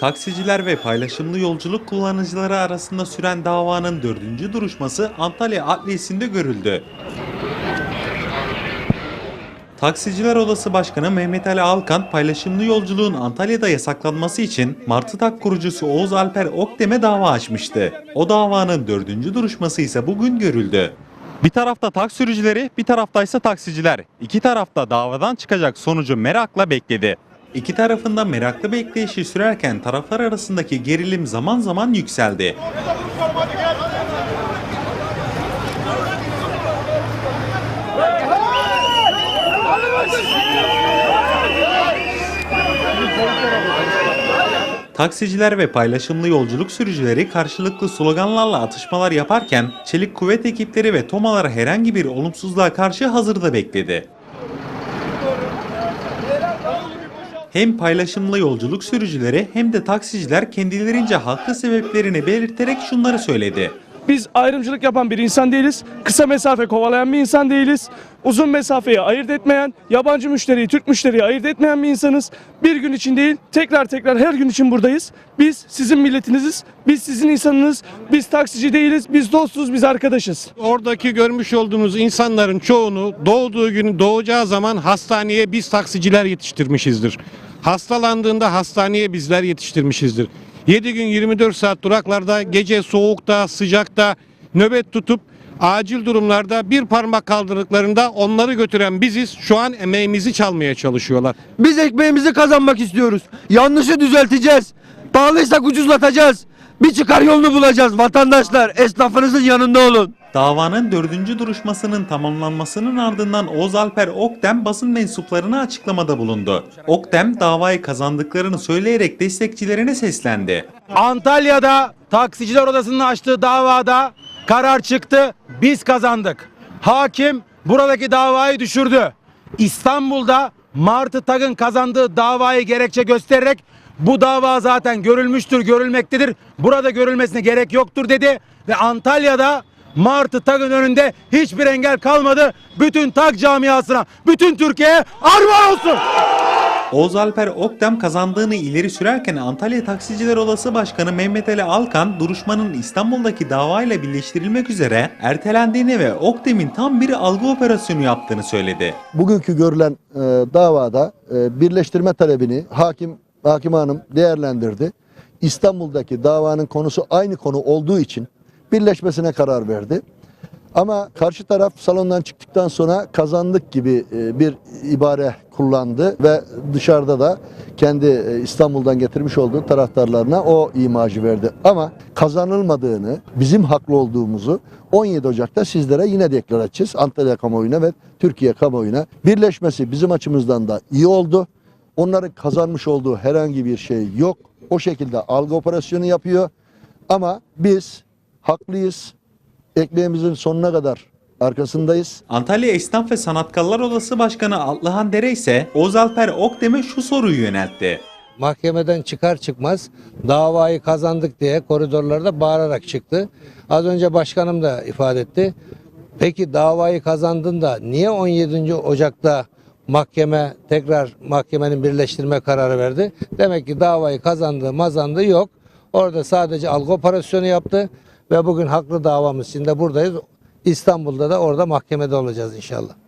Taksiciler ve paylaşımlı yolculuk kullanıcıları arasında süren davanın dördüncü duruşması Antalya Adliyesi'nde görüldü. Taksiciler Odası Başkanı Mehmet Ali Alkan paylaşımlı yolculuğun Antalya'da yasaklanması için Martı Tak kurucusu Oğuz Alper Okdem'e dava açmıştı. O davanın dördüncü duruşması ise bugün görüldü. Bir tarafta tak sürücüleri, bir tarafta ise taksiciler. İki tarafta davadan çıkacak sonucu merakla bekledi. İki tarafında meraklı bekleyişi sürerken taraflar arasındaki gerilim zaman zaman yükseldi. Taksiciler ve paylaşımlı yolculuk sürücüleri karşılıklı sloganlarla atışmalar yaparken çelik kuvvet ekipleri ve tomalar herhangi bir olumsuzluğa karşı hazırda bekledi. Hem paylaşımlı yolculuk sürücüleri hem de taksiciler kendilerince haklı sebeplerini belirterek şunları söyledi. Biz ayrımcılık yapan bir insan değiliz. Kısa mesafe kovalayan bir insan değiliz. Uzun mesafeyi ayırt etmeyen, yabancı müşteriyi Türk müşteriyi ayırt etmeyen bir insanız. Bir gün için değil, tekrar tekrar her gün için buradayız. Biz sizin milletiniziz, biz sizin insanınız, biz taksici değiliz, biz dostuz, biz arkadaşız. Oradaki görmüş olduğumuz insanların çoğunu doğduğu gün doğacağı zaman hastaneye biz taksiciler yetiştirmişizdir. Hastalandığında hastaneye bizler yetiştirmişizdir. 7 gün 24 saat duraklarda gece soğukta sıcakta nöbet tutup acil durumlarda bir parmak kaldırdıklarında onları götüren biziz. Şu an emeğimizi çalmaya çalışıyorlar. Biz ekmeğimizi kazanmak istiyoruz. Yanlışı düzelteceğiz. Pahalıysak ucuzlatacağız. Bir çıkar yolunu bulacağız. Vatandaşlar esnafınızın yanında olun. Davanın dördüncü duruşmasının tamamlanmasının ardından Oğuz Alper Okdem basın mensuplarına açıklamada bulundu. Okdem davayı kazandıklarını söyleyerek destekçilerine seslendi. Antalya'da taksiciler odasının açtığı davada karar çıktı. Biz kazandık. Hakim buradaki davayı düşürdü. İstanbul'da Martı Tag'ın kazandığı davayı gerekçe göstererek bu dava zaten görülmüştür, görülmektedir. Burada görülmesine gerek yoktur dedi ve Antalya'da Martı Tag'ın önünde hiçbir engel kalmadı. Bütün Tag camiasına, bütün Türkiye'ye armağan olsun. Oğuz Alper Okdem kazandığını ileri sürerken Antalya Taksiciler Odası Başkanı Mehmet Ali Alkan duruşmanın İstanbul'daki davayla birleştirilmek üzere ertelendiğini ve Okdem'in tam bir algı operasyonu yaptığını söyledi. bugünkü görülen e, davada e, birleştirme talebini hakim hakim hanım değerlendirdi. İstanbul'daki davanın konusu aynı konu olduğu için birleşmesine karar verdi. Ama karşı taraf salondan çıktıktan sonra kazandık gibi e, bir ibare kullandı ve dışarıda da kendi e, İstanbul'dan getirmiş olduğu taraftarlarına o imajı verdi. Ama kazanılmadığını, bizim haklı olduğumuzu 17 Ocak'ta sizlere yine deklar edeceğiz. Antalya kamuoyuna ve Türkiye kamuoyuna. Birleşmesi bizim açımızdan da iyi oldu. Onların kazanmış olduğu herhangi bir şey yok. O şekilde algı operasyonu yapıyor. Ama biz haklıyız. Ekmeğimizin sonuna kadar arkasındayız. Antalya Esnaf ve Sanatkarlar Odası Başkanı Atlıhan Dere ise Oğuz Alper Okdem'e şu soruyu yöneltti. mahkemeden çıkar çıkmaz davayı kazandık diye koridorlarda bağırarak çıktı. Az önce başkanım da ifade etti. Peki davayı kazandın da niye 17. Ocak'ta mahkeme tekrar mahkemenin birleştirme kararı verdi? Demek ki davayı kazandığı mazandığı yok. Orada sadece algı operasyonu yaptı ve bugün haklı davamız için de buradayız. İstanbul'da da orada mahkemede olacağız inşallah.